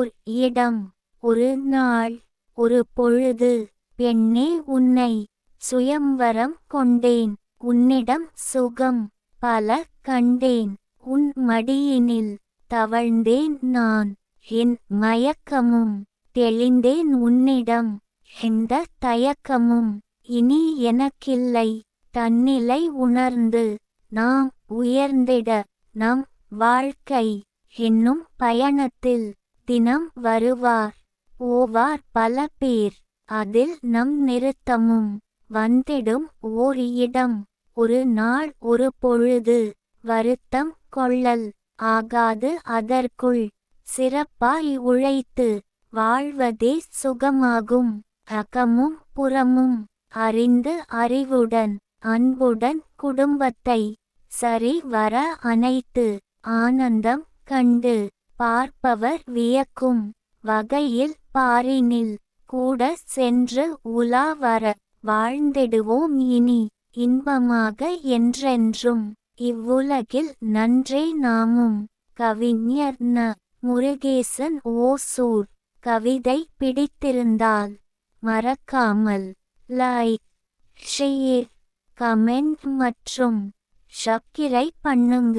ஓர் இடம். ஒரு நாள் ஒரு பொழுது. பெண்ணே உன்னை சுயம்வரம் கொண்டேன். உன்னிடம் சுகம் பல கண்டேன். உன் மடியினில் தவழ்ந்தேன் நான். என் மயக்கமும் தெளிந்தேன் உன்னிடம். எந்த தயக்கமும் இனி எனக்கில்லை. தன்னிலை உணர்ந்து நாம் உயர்ந்திட நம் வாழ்க்கை என்னும் பயணத்தில் தினம் வருவார். ஓவார் பல பேர். அதில் நம் நிறுத்தமும் வந்திடும் ஓர் இடம். ஒரு நாள் ஒரு பொழுது. வருத்தம் கொள்ளல் ஆகாது அதற்குள். சிறப்பாய் உழைத்து வாழ்வதே சுகமாகும். அகமும் புறமும் அறிந்து அறிவுடன் அன்புடன் குடும்பத்தை சரி வர அனைத்து ஆனந்தம் கண்டு பார்ப்பவர் வியக்கும் வகையில் பாரினில் கூட சென்று உலா வர வாழ்ந்திடுவோம் இனி இன்பமாக என்றென்றும். இவ்வுலகில் நன்றே நாமும். கவிஞர் ந. முருகேசன் ஓசூர். கவிதை பிடித்திருந்தால் மறக்காமல் லைக் ஷேர் கமெண்ட் மற்றும் சப்கிரை பண்ணுங்க.